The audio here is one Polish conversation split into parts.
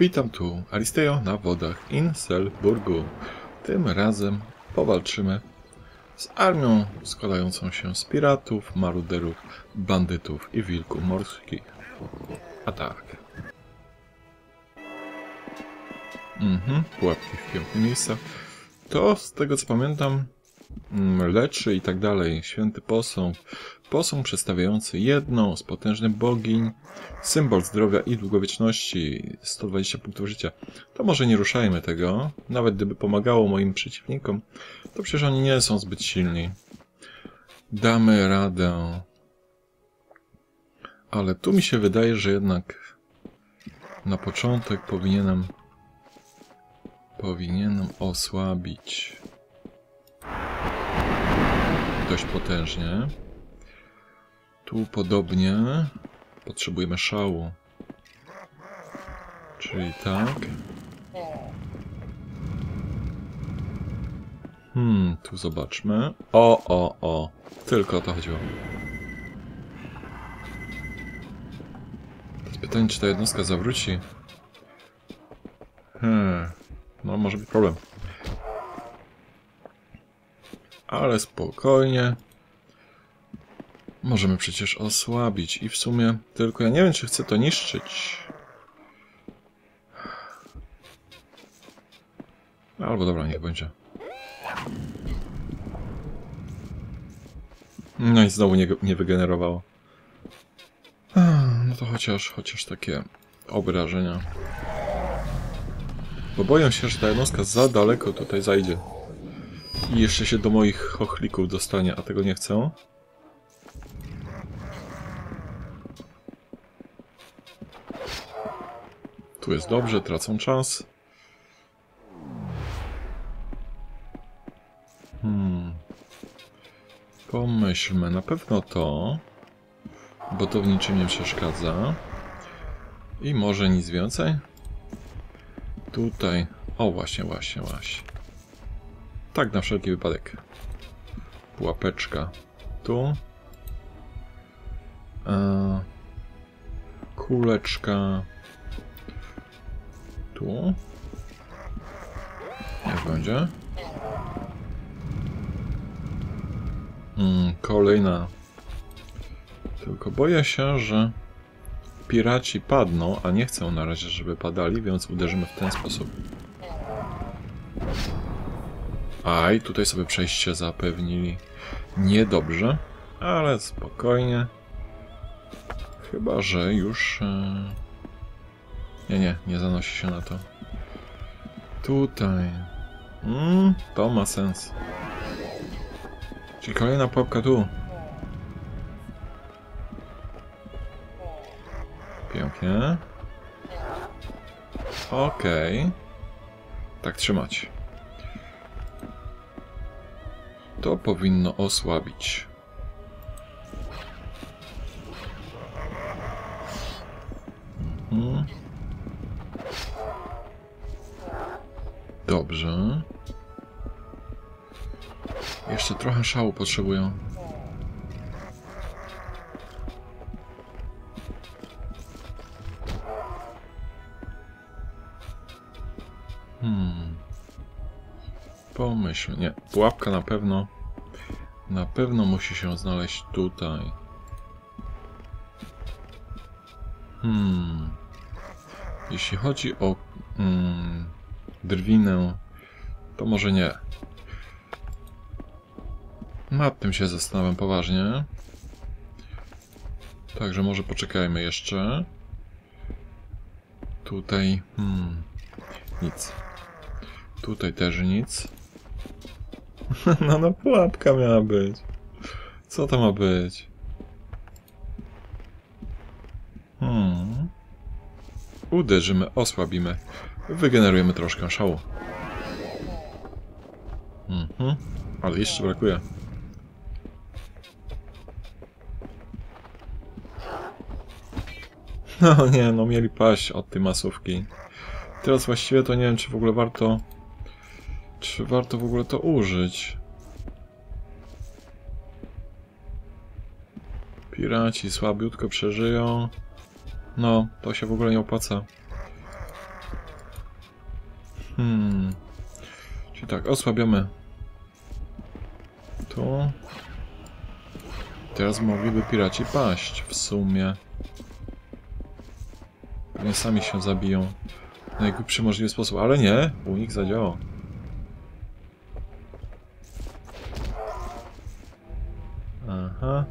Witam tu, Aristeo na wodach Inselburgu. Tym razem powalczymy z armią składającą się z piratów, maruderów, bandytów i wilków morskich. A tak. Mhm, pułapki w pięknych miejscach. To, z tego co pamiętam, leczy i tak dalej. Święty posąg. Posąg przedstawiający jedną z potężnych bogiń, symbol zdrowia i długowieczności, 120 punktów życia. To może nie ruszajmy tego, nawet gdyby pomagało moim przeciwnikom, to przecież oni nie są zbyt silni. Damy radę. Ale tu mi się wydaje, że jednak na początek powinienem powinienem osłabić dość potężnie. Tu podobnie potrzebujemy szału. Czyli tak. Hmm, tu zobaczmy. O, o, o. Tylko o to chodziło. To pytanie, czy ta jednostka zawróci. Hmm. No, może być problem. Ale spokojnie. Możemy przecież osłabić i w sumie tylko ja nie wiem, czy chcę to niszczyć. Albo dobra, niech będzie. No i znowu nie, nie wygenerowało. No to chociaż, chociaż takie obrażenia. Bo boję się, że ta jednostka za daleko tutaj zajdzie. I jeszcze się do moich chochlików dostanie, a tego nie chcę. Tu jest dobrze, tracą czas. Hmm. Pomyślmy, na pewno to, bo to w niczym nie przeszkadza. I może nic więcej? Tutaj. O, właśnie, właśnie, właśnie. Tak, na wszelki wypadek. Pułapeczka. Tu. E, kuleczka. Tu. Niech będzie. Mm, kolejna. Tylko boję się, że piraci padną, a nie chcę na razie, żeby padali, więc uderzymy w ten sposób. Aj, tutaj sobie przejście zapewnili. Niedobrze, ale spokojnie. Chyba, że już... Yy... Nie, nie, nie zanosi się na to. Tutaj. Mm, to ma sens. Czyli kolejna pułapka tu. Pięknie. Okej. Okay. Tak trzymać. To powinno osłabić. Mhm. Dobrze. Jeszcze trochę szału potrzebują. Hmm. Pomyśl. Nie, pułapka na pewno. Na pewno musi się znaleźć tutaj. Hmm. Jeśli chodzi o mm, drwinę, to może nie. Nad tym się zastanawiam poważnie. Także może poczekajmy jeszcze. Tutaj... Hmm, nic. Tutaj też nic. no, no, pułapka miała być. Co to ma być? Hmm. Uderzymy, osłabimy. Wygenerujemy troszkę szału. Mhm. Ale jeszcze brakuje. No nie, no mieli paść od tej masówki. Teraz właściwie to nie wiem, czy w ogóle warto... Czy warto w ogóle to użyć. Piraci słabiutko przeżyją. No, to się w ogóle nie opłaca. Hmm. Czyli tak, osłabiamy tu. Teraz mogliby piraci paść w sumie. Pewnie sami się zabiją. Na najgłupszy możliwy sposób, ale nie, u nich zadziałał. Aha.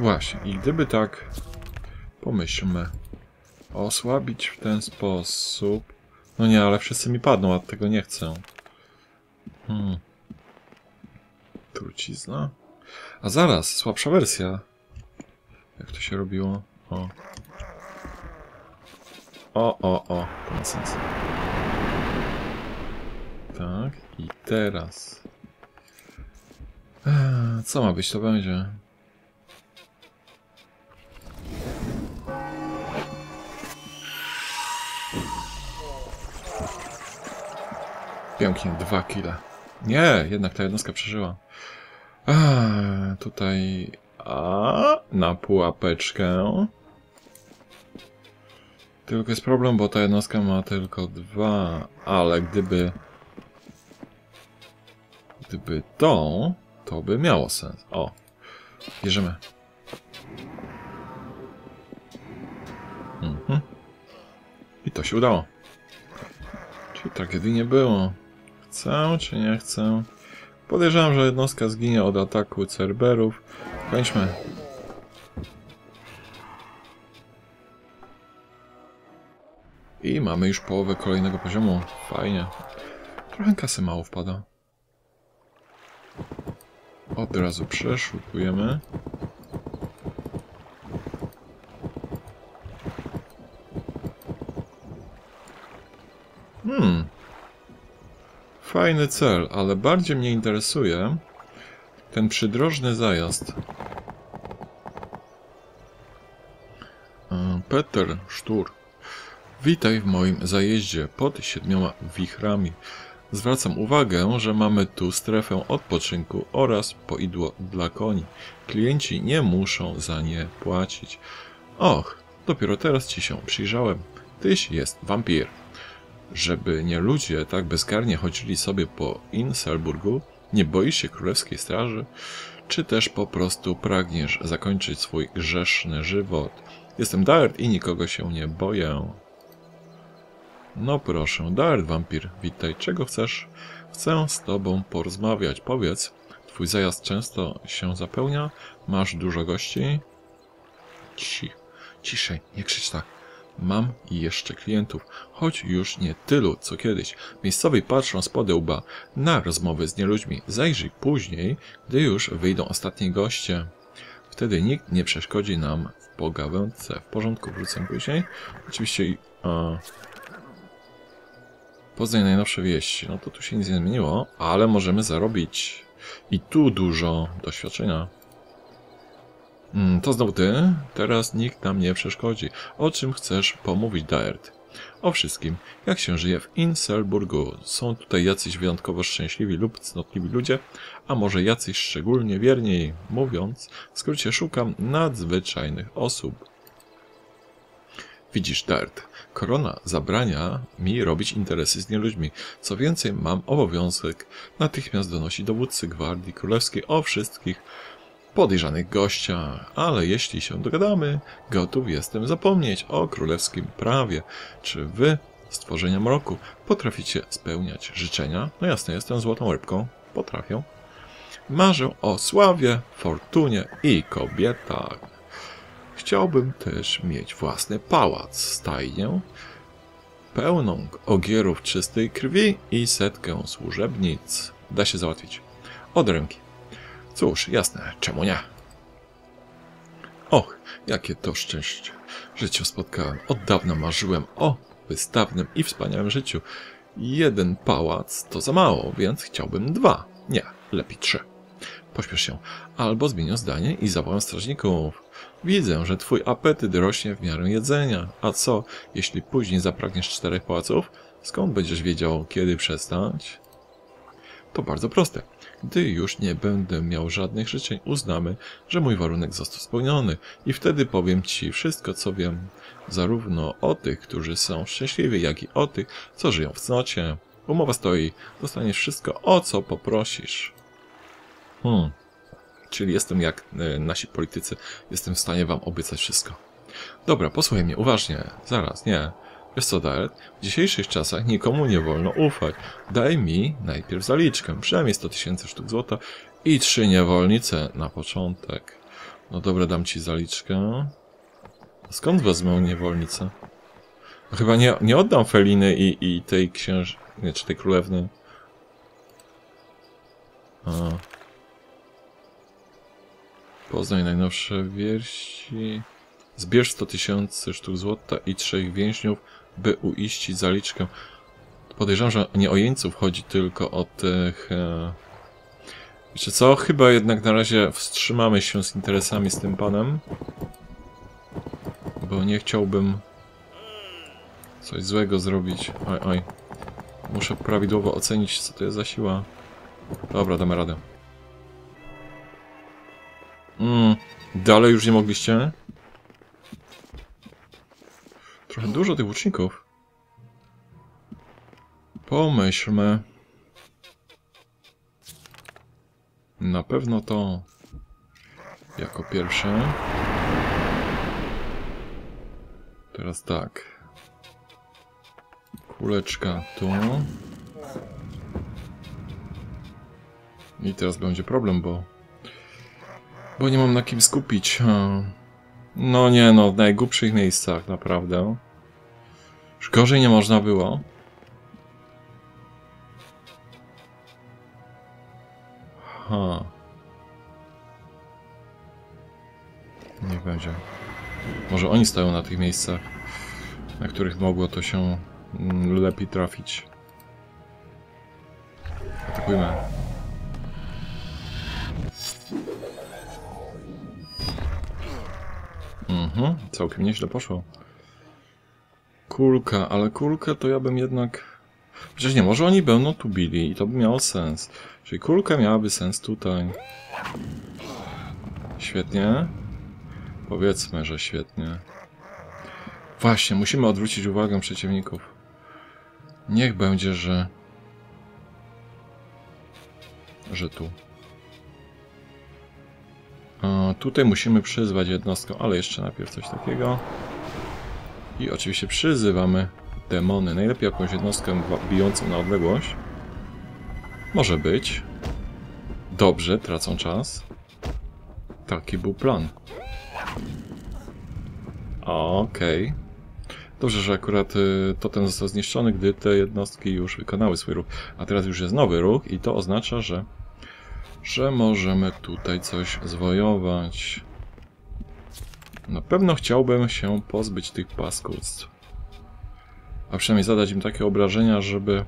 Właśnie, i gdyby tak, pomyślmy, osłabić w ten sposób... No nie, ale wszyscy mi padną, a tego nie chcę. Hmm. Trucizna? A zaraz, słabsza wersja. Jak to się robiło? O. O, o, o, to ma sens. Tak, i teraz. Eee, co ma być, to będzie. Pięknie, dwa kile. Nie, jednak ta jednostka przeżyła. Eee, tutaj... A, na pułapeczkę. Tylko jest problem, bo ta jednostka ma tylko dwa, ale gdyby... Gdyby to, to by miało sens. O, bierzemy. Mhm. I to się udało. Czyli tragedii nie było. Chcę czy nie chcę? Podejrzewam, że jednostka zginie od ataku Cerberów. Kończmy. I mamy już połowę kolejnego poziomu. Fajnie. Trochę kasy mało wpada. Od razu przeszukujemy. Fajny cel, ale bardziej mnie interesuje ten przydrożny zajazd. E, Peter Sztur. Witaj w moim zajeździe pod siedmioma wichrami. Zwracam uwagę, że mamy tu strefę odpoczynku oraz poidło dla koni. Klienci nie muszą za nie płacić. Och, dopiero teraz ci się przyjrzałem. Tyś jest wampir. Żeby nie ludzie tak bezkarnie chodzili sobie po Inselburgu, nie boisz się królewskiej straży? Czy też po prostu pragniesz zakończyć swój grzeszny żywot? Jestem Daert i nikogo się nie boję. No proszę, Daert wampir, witaj, czego chcesz? Chcę z tobą porozmawiać. Powiedz, twój zajazd często się zapełnia? Masz dużo gości? Ci, ciszej, nie krzycz tak. Mam jeszcze klientów, choć już nie tylu, co kiedyś. Miejscowi patrzą z podełba na rozmowy z nieludźmi. Zajrzyj później, gdy już wyjdą ostatni goście. Wtedy nikt nie przeszkodzi nam w pogawędce. W porządku, wrócę później. Oczywiście... E, Poznań najnowsze wieści. No to tu się nic nie zmieniło, ale możemy zarobić i tu dużo doświadczenia. Mm, to znowu ty? Teraz nikt nam nie przeszkodzi. O czym chcesz pomówić, Daert? O wszystkim. Jak się żyje w Inselburgu? Są tutaj jacyś wyjątkowo szczęśliwi lub cnotliwi ludzie? A może jacyś szczególnie wierni? Mówiąc, w skrócie szukam nadzwyczajnych osób. Widzisz, Daert, korona zabrania mi robić interesy z nieludźmi. Co więcej, mam obowiązek natychmiast donosić dowódcy Gwardii Królewskiej o wszystkich podejrzanych gościa, ale jeśli się dogadamy, gotów jestem zapomnieć o królewskim prawie. Czy wy, stworzenia mroku, potraficie spełniać życzenia? No jasne, jestem złotą rybką, potrafię. Marzę o sławie, fortunie i kobietach. Chciałbym też mieć własny pałac, stajnię, pełną ogierów czystej krwi i setkę służebnic. Da się załatwić. Od ręki. Cóż, jasne, czemu nie? Och, jakie to szczęście, że cię spotkałem. Od dawna marzyłem o wystawnym i wspaniałym życiu. Jeden pałac to za mało, więc chciałbym dwa. Nie, lepiej trzy. Pośpiesz się, albo zmienię zdanie i zawołam strażników. Widzę, że twój apetyt rośnie w miarę jedzenia. A co, jeśli później zapragniesz czterech pałaców? Skąd będziesz wiedział, kiedy przestać? To bardzo proste. Gdy już nie będę miał żadnych życzeń, uznamy, że mój warunek został spełniony i wtedy powiem Ci wszystko, co wiem, zarówno o tych, którzy są szczęśliwi, jak i o tych, co żyją w cnocie. Umowa stoi. Dostaniesz wszystko, o co poprosisz. Hmm. Czyli jestem jak y, nasi politycy. Jestem w stanie wam obiecać wszystko. Dobra, posłuchaj mnie uważnie. Zaraz, nie. Wiesz co, Daret? W dzisiejszych czasach nikomu nie wolno ufać. Daj mi najpierw zaliczkę, przynajmniej 100 tysięcy sztuk złota i trzy niewolnice na początek. No dobra, dam ci zaliczkę. Skąd wezmę niewolnicę? No chyba nie, nie oddam Feliny i, i tej księż... Nie, czy tej królewny. A. Poznaj najnowsze wierści. Zbierz 100 tysięcy sztuk złota i trzech więźniów, by uiścić zaliczkę. Podejrzewam, że nie o jeńców chodzi, tylko o tych... E... Wiecie co? Chyba jednak na razie wstrzymamy się z interesami z tym panem. Bo nie chciałbym coś złego zrobić. Oj, oj. Muszę prawidłowo ocenić, co to jest za siła. Dobra, damy radę. Mm, dalej już nie mogliście? Dużo tych łuczników. Pomyślmy. Na pewno to jako pierwsze. Teraz tak. Kuleczka tu. I teraz będzie problem, bo... Bo nie mam na kim skupić. No nie no, w najgłupszych miejscach, naprawdę. Już gorzej nie można było. Ha. Niech będzie. Może oni stoją na tych miejscach, na których mogło to się mm, lepiej trafić. Atakujmy. Mhm, całkiem nieźle poszło. Kulka, ale kulkę to ja bym jednak... Przecież nie, może oni będą tu bili i to by miało sens. Czyli kulka miałaby sens tutaj. Świetnie. Powiedzmy, że świetnie. Właśnie, musimy odwrócić uwagę przeciwników. Niech będzie, że... Że tu. A, tutaj musimy przyzwać jednostkę, ale jeszcze najpierw coś takiego. I oczywiście przyzywamy demony. Najlepiej jakąś jednostkę bijącą na odległość. Może być. Dobrze, tracą czas. Taki był plan. Okej. Okay. Dobrze, że akurat y, totem został zniszczony, gdy te jednostki już wykonały swój ruch. A teraz już jest nowy ruch i to oznacza, że że możemy tutaj coś zwojować. Na pewno chciałbym się pozbyć tych paskudstw. A przynajmniej zadać im takie obrażenia, żeby...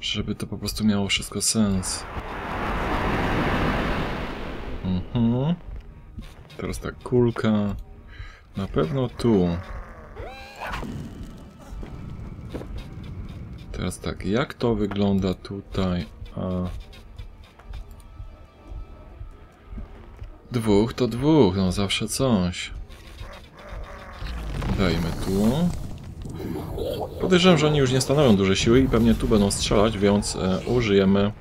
Żeby to po prostu miało wszystko sens. Mhm. Teraz tak, kulka. Na pewno tu. Teraz tak, jak to wygląda tutaj? A... Dwóch to dwóch, no zawsze coś. Dajmy tu. Podejrzewam, że oni już nie stanowią duże siły i pewnie tu będą strzelać, więc e, użyjemy...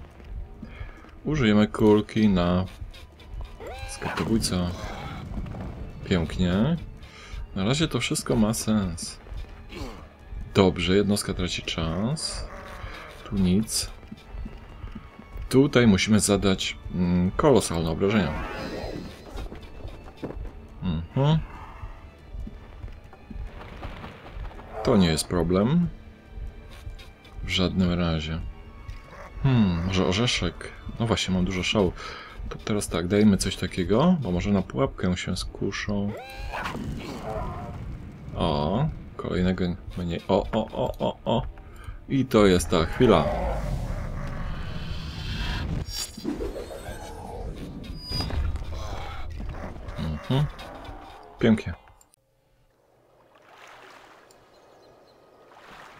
Użyjemy kulki na skryptobójca. Pięknie. Na razie to wszystko ma sens. Dobrze, jednostka traci czas. Tu nic. Tutaj musimy zadać mm, kolosalne obrażenia. Mhm. To nie jest problem. W żadnym razie. Hmm, może orzeszek. No właśnie, mam dużo szału. To teraz tak, dajmy coś takiego, bo może na pułapkę się skuszą. O, kolejnego mniej. O, o, o, o, o. I to jest ta chwila. Mhm. Pięknie.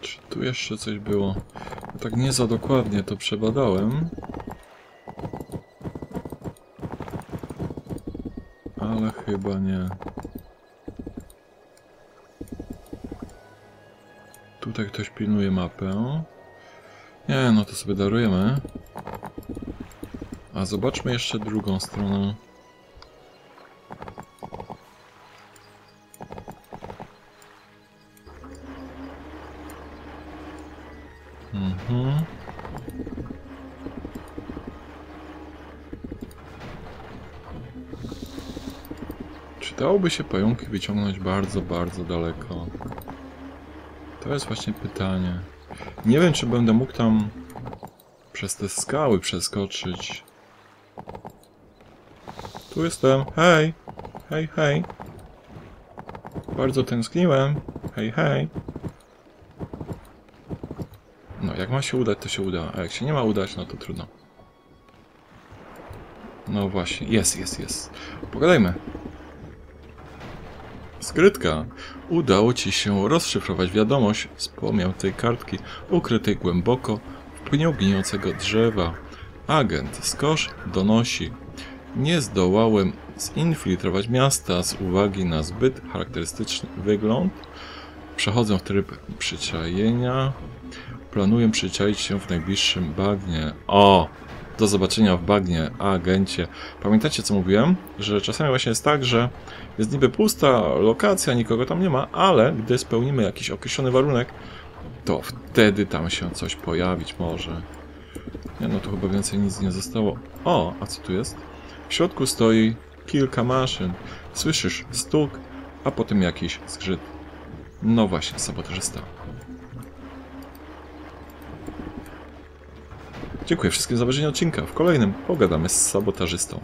Czy tu jeszcze coś było? tak nie za dokładnie to przebadałem. Ale chyba nie. Tutaj ktoś pilnuje mapę. Nie, no to sobie darujemy. A zobaczmy jeszcze drugą stronę. Dałoby się pająki wyciągnąć bardzo, bardzo daleko? To jest właśnie pytanie. Nie wiem, czy będę mógł tam przez te skały przeskoczyć. Tu jestem. Hej! Hej, hej! Bardzo tęskniłem. Hej, hej! No, jak ma się udać, to się uda. A jak się nie ma udać, no to trudno. No właśnie. Jest, jest, jest. Pogadajmy. Skrytka. Udało ci się rozszyfrować wiadomość z pomiętej kartki ukrytej głęboko w pniu gnijącego drzewa. Agent Skosz donosi. Nie zdołałem zinfiltrować miasta z uwagi na zbyt charakterystyczny wygląd. Przechodzę w tryb przyczajenia. Planuję przyczaić się w najbliższym bagnie. O! Do zobaczenia w bagnie, agencie. Pamiętacie co mówiłem? Że czasami właśnie jest tak, że jest niby pusta lokacja, nikogo tam nie ma, ale gdy spełnimy jakiś określony warunek, to wtedy tam się coś pojawić może. Nie no, tu chyba więcej nic nie zostało. O, a co tu jest? W środku stoi kilka maszyn. Słyszysz stuk, a potem jakiś zgrzyt. No właśnie, sabotażysta. Dziękuję wszystkim za obejrzenie odcinka. W kolejnym pogadamy z sabotażystą.